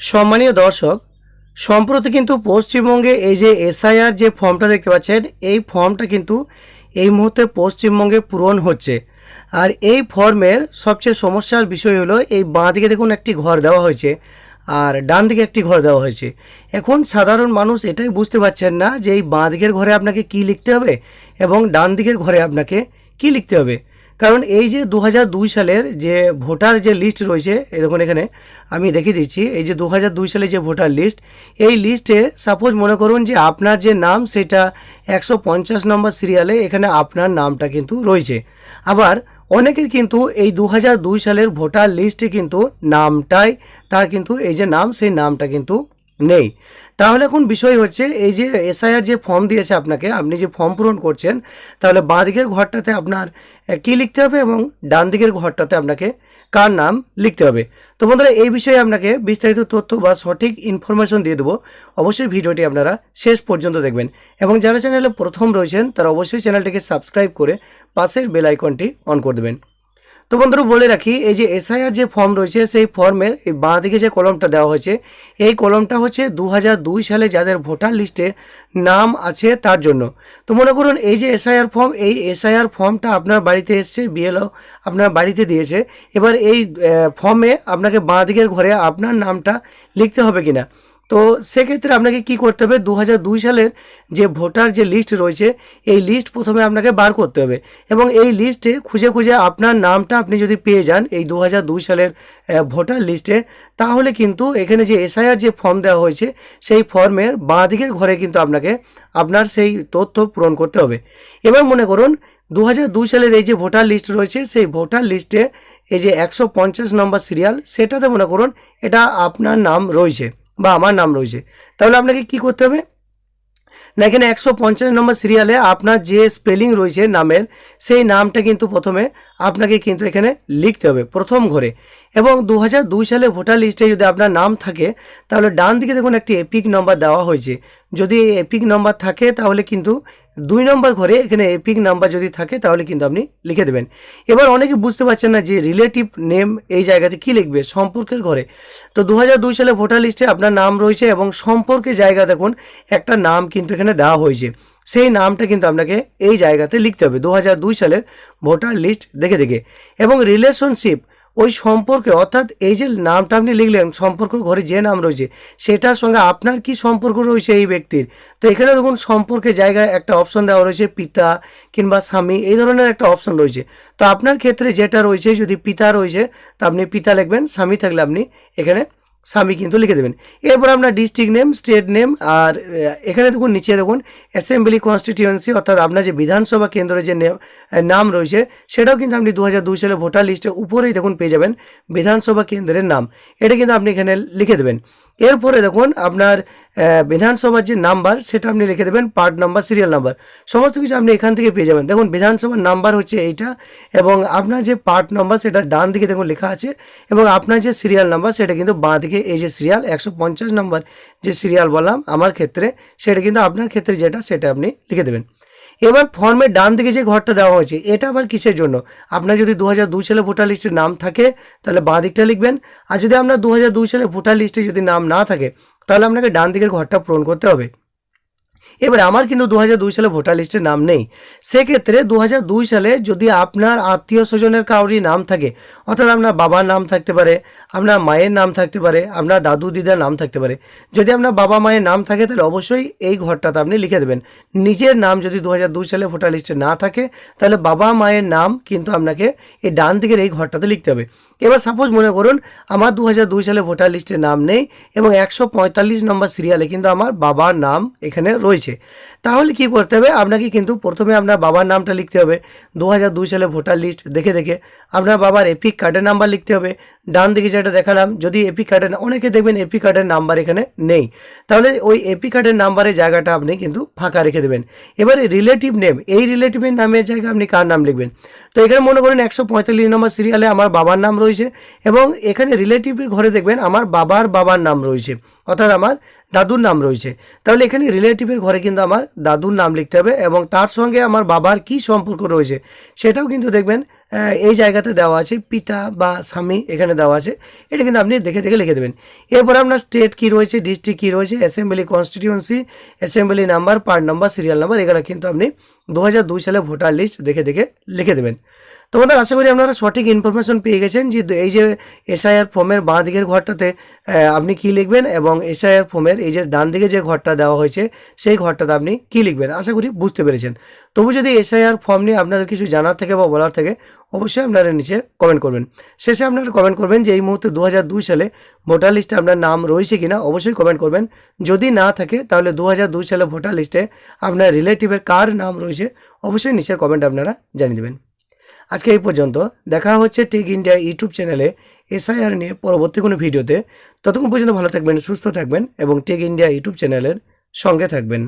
সম্মানীয় দর্শক, সম্প্রতি কিন্তু পশ্চিমবঙ্গে এই যে এসআইআর যে ফর্মটা দেখতে পাচ্ছেন, এই ফর্মটা কিন্তু এই মুহূর্তে পশ্চিমবঙ্গে পূরণ হচ্ছে। আর এই ফর্মের সবচেয়ে সমস্যার বিষয় হলো, এই বাঁ দিকে দেখুন একটি ঘর দেওয়া হয়েছে আর ডান দিকে একটি ঘর দেওয়া হয়েছে। এখন সাধারণ মানুষ এটাই বুঝতে পারছেন না যে এই বাঁ দিকের ঘরে আপনাকে কি লিখতে হবে এবং ডান দিকের ঘরে আপনাকে কি লিখতে হবে। কারণ এই যে দু হাজার দুই সালের যে ভোটার যে লিস্ট রয়েছে দেখুন এখানে, আমি দেখিয়ে দিচ্ছি, এই যে দু সালে যে ভোটার লিস্ট এই লিস্টে সাপোজ মনে করুন যে আপনার যে নাম সেটা একশো পঞ্চাশ নম্বর সিরিয়ালে এখানে আপনার নামটা কিন্তু রয়েছে। আবার অনেকের কিন্তু এই দু হাজার দুই সালের ভোটার লিস্টে কিন্তু নামটাই, তার কিন্তু এই যে নাম, সেই নামটা কিন্তু নেই। তাহলে এখন বিষয় হচ্ছে, এই যে এসআইআর যে ফর্ম দিয়েছে আপনাকে, আপনি যে ফর্ম পূরণ করছেন, তাহলে বাঁ দিকের ঘরটাতে আপনার কি লিখতে হবে এবং ডান দিকের ঘরটাতে আপনাকে কার নাম লিখতে হবে? তো বন্ধুরা, এই বিষয়ে আপনাকে বিস্তারিত তথ্য বা সঠিক ইনফরমেশন দিয়ে দেবো। অবশ্যই ভিডিওটি আপনারা শেষ পর্যন্ত দেখবেন। এবং যারা চ্যানেলে প্রথম রয়েছেন, তারা অবশ্যই চ্যানেলটিকে সাবস্ক্রাইব করে পাশের বেল আইকনটি অন করে দেবেন। তো বন্ধুরা বলে রাখি, এই যে এসআইআর যে ফর্ম রয়েছে, সেই ফর্মের বাঁ দিকে যে কলমটা দেওয়া হয়েছে, এই কলমটা হচ্ছে দু হাজার দুই সালে যাদের ভোটার লিস্টে নাম আছে তার জন্য। তো মনে করুন, এই যে এসআইআর ফর্ম এই এসআইআর ফর্মটা আপনার বাড়িতে এসছে বিএলও আপনার বাড়িতে দিয়েছে, এবার এই ফর্মে আপনাকে বাঁ দিকের ঘরে আপনার নামটা লিখতে হবে কিনা। তো সেক্ষেত্রে আপনাকে কি করতে হবে? দু হাজার দুই সালের যে ভোটার যে লিস্ট রয়েছে, এই লিস্ট প্রথমে আপনাকে বার করতে হবে এবং এই লিস্টে খুঁজে খুঁজে আপনার নামটা আপনি যদি পেয়ে যান এই দু হাজার দুই সালের ভোটার লিস্টে তাহলে কিন্তু এখানে যে এসআইআর যে ফর্ম দেওয়া হয়েছে, সেই ফর্মের বাঁ দিকের ঘরে কিন্তু আপনাকে আপনার সেই তথ্য পূরণ করতে হবে। এবার মনে করুন দু হাজার দুই সালের এই যে ভোটার লিস্ট রয়েছে, সেই ভোটার লিস্টে এই যে একশো পঞ্চাশ নম্বর সিরিয়াল সেটাতে মনে করুন, এটা আপনার নাম রয়েছে। বা আমার নাম রয়েছে। তাহলে আপনাকে কি করতে হবে? না, এখানে একশো পঞ্চাশ নম্বর সিরিয়ালে আপনার যে স্পেলিং রয়েছে নামের, সেই নামটা কিন্তু প্রথমে আপনাকে কিন্তু এখানে লিখতে হবে প্রথম ঘরে। এবং দু হাজার দুই সালে ভোটার লিস্টে যদি আপনার নাম থাকে, তাহলে ডান দিকে দেখুন একটি এপিক নম্বর দেওয়া হয়েছে। যদি এপিক নম্বর থাকে, তাহলে কিন্তু দুই নম্বর ঘরে এখানে এপিক নাম্বার যদি থাকে, তাহলে কিন্তু আপনি লিখে দেবেন। এবার অনেকে বুঝতে পারছেন না যে রিলেটিভ নেম এই জায়গাতে কি লিখবে, সম্পর্কের ঘরে। তো দু হাজার দুই সালে ভোটার লিস্টে আপনার নাম রয়েছে এবং সম্পর্কে জায়গা দেখুন, একটা নাম কিন্তু এখানে দেওয়া হয়েছে। সেই নামটা কিন্তু আপনাকে এই জায়গাতে লিখতে হবে দু হাজার দুই সালের ভোটার লিস্ট দেখে দেখে। এবং রিলেশনশিপ ওই সম্পর্কে, অর্থাৎ এই যে নামটা আপনি লিখলেন, সম্পর্ক ঘরে যে নাম রয়েছে, সেটার সঙ্গে আপনার কি সম্পর্ক রয়েছে এই ব্যক্তির? তো এখানে দেখুন সম্পর্কে জায়গায় একটা অপশন দেওয়া রয়েছে, পিতা কিংবা স্বামী, এই ধরনের একটা অপশন রয়েছে। তো আপনার ক্ষেত্রে যেটা রয়েছে, যদি পিতা রয়েছে, তা আপনি পিতা লিখবেন, স্বামী থাকলে আপনি এখানে স্বামী কিন্তু লিখে দেবেন। এরপর আপনার ডিস্ট্রিক্ট নেম স্টেট নেম আর এখানে দেখুন, নিচে দেখুন অ্যাসেম্বলি কনস্টিটিউয়েন্সি অর্থাৎ আপনার যে বিধানসভা কেন্দ্রের যে নাম রয়েছে, সেটাও কিন্তু আপনি দু সালে ভোটার লিস্টে উপরেই দেখুন পেয়ে যাবেন বিধানসভা কেন্দ্রের নাম। এটা কিন্তু আপনি এখানে লিখে দেবেন। এরপরে দেখুন, আপনার বিধানসভার যে নাম্বার, সেটা আপনি লিখে দেবেন পার্ট নাম্বার সিরিয়াল নাম্বার সমস্ত কিছু আপনি এখান থেকে পেয়ে যাবেন। দেখুন, বিধানসভার নাম্বার হচ্ছে এইটা, এবং আপনার যে পার্ট নাম্বার সেটা ডান দিকে দেখুন লেখা আছে, এবং আপনার যে সিরিয়াল নাম্বার সেটা কিন্তু বাঁ দিকে এই যে সিরিয়াল একশো পঞ্চাশ নাম্বার যে সিরিয়াল বললাম, আমার ক্ষেত্রে, সেটা কিন্তু আপনার ক্ষেত্রে যেটা, সেটা আপনি লিখে দেবেন। এবার ফর্মের ডান দিকে যে ঘরটা দেওয়া হয়েছে, এটা আবার কিসের জন্য? আপনার যদি দু সালে ভোটার লিস্টের নাম থাকে, তাহলে বাঁ দিকটা লিখবেন। আর যদি আপনার দু সালে ভোটার লিস্টে যদি নাম না থাকে, তাহলে আপনাকে ডান দিকের ঘরটা পূরণ করতে হবে। এবারে আমার কিন্তু দু হাজার দুই সালে ভোটার লিস্টে নাম নেই। সেক্ষেত্রে দু হাজার দুই সালে যদি আপনার আত্মীয় স্বজনের কাউরি নাম থাকে, অর্থাৎ আপনার বাবার নাম থাকতে পারে, আপনার মায়ের নাম থাকতে পারে, আপনার দাদু দিদার নাম থাকতে পারে, যদি আপনার বাবা মায়ের নাম থাকে তাহলে অবশ্যই এই ঘরটাতে আপনি লিখে দেবেন। নিজের নাম যদি দু হাজার দুই সালে ভোটার লিস্টে না থাকে, তাহলে বাবা মায়ের নাম কিন্তু আপনাকে এই ডান দিকের এই ঘরটাতে লিখতে হবে। এবার সাপোজ মনে করুন, আমার দু হাজার দুই সালে ভোটার লিস্টে নাম নেই এবং একশো পঁয়তাল্লিশ নম্বর সিরিয়ালে কিন্তু আমার বাবার নাম এখানে রয়েছে। তাহলে কি করতে হবে? আপনাকে কিন্তু প্রথমে আপনার বাবার নামটা লিখতে হবে। দু হাজার দুই সালে ভোটার লিস্ট দেখে দেখে আপনার বাবার এপিক কার্ডের নাম্বার লিখতে হবে। ডান দিকে যেটা দেখালাম, যদি এপিক কার্ডের অনেকে দেখবেন এপিক কার্ডের নাম্বার এখানে নেই। তাহলে ওই এপিক কার্ডের নাম্বারের জায়গাটা আপনি কিন্তু ফাঁকা রেখে দেবেন। এবারে রিলেটিভ নেম এই রিলেটিভের নামের জায়গায় আপনি কার নাম লিখবেন? তো এখানে মনে করেন একশো পঁয়তাল্লিশ নম্বর সিরিয়ালে আমার বাবার নাম রয়েছে এবং এখানে রিলেটিভের ঘরে দেখবেন আমার বাবার বাবার নাম রয়েছে, অর্থাৎ আমার দাদুর নাম রয়েছে। তাহলে এখানে রিলেটিভের ঘরে কিন্তু আমার দাদুর নাম লিখতে হবে এবং তার সঙ্গে আমার বাবার কি সম্পর্ক রয়েছে সেটাও কিন্তু দেখবেন এই জায়গাতে দেওয়া আছে, পিতা বা স্বামী এখানে দেওয়া আছে, এটা কিন্তু আপনি দেখে দেখে লিখে দেবেন। এরপর আপনার স্টেট কি রয়েছে ডিস্ট্রিক্ট কি রয়েছে assembly constituency assembly number part number serial number এগুলো কিন্তু আপনি দু সালে ভোটার লিস্ট দেখে দেখে লিখে দেবেন। তোমাদের আশা করি আপনারা সঠিক ইনফরমেশন পেয়ে গেছেন যে এই যে এসআইআর ফর্মের বাঁ দিকের ঘরটাতে আপনি কি লিখবেন এবং এসআইআর ফর্মের এই যে ডান দিকে যে ঘরটা দেওয়া হয়েছে, সেই ঘরটাতে আপনি কি লিখবেন? আশা করি বুঝতে পেরেছেন। তবু যদি এসআইআর ফর্ম নিয়ে আপনাদের কিছু জানার থেকে বা বলার থেকে, অবশ্যই আপনারা নিচে কমেন্ট করবেন। শেষে আপনারা কমেন্ট করবেন যে এই মুহূর্তে দু সালে ভোটার লিস্টে আপনার নাম রয়েছে কিনা, অবশ্যই কমেন্ট করবেন। যদি না থাকে, তাহলে দু সালে ভোটার লিস্টে আপনার রিলেটিভের কার নাম রয়েছে, অবশ্যই নিচের কমেন্ট আপনারা জানিয়ে দেবেন। আজকে এই পর্যন্ত। দেখা হচ্ছে টেক ইন্ডিয়া ইউটিউব চ্যানেলে এসআইআর নিয়ে পরবর্তী কোনো ভিডিওতে। ততক্ষণ পর্যন্ত ভালো থাকবেন, সুস্থ থাকবেন এবং টেক ইন্ডিয়া ইউটিউব চ্যানেলের সঙ্গে থাকবেন।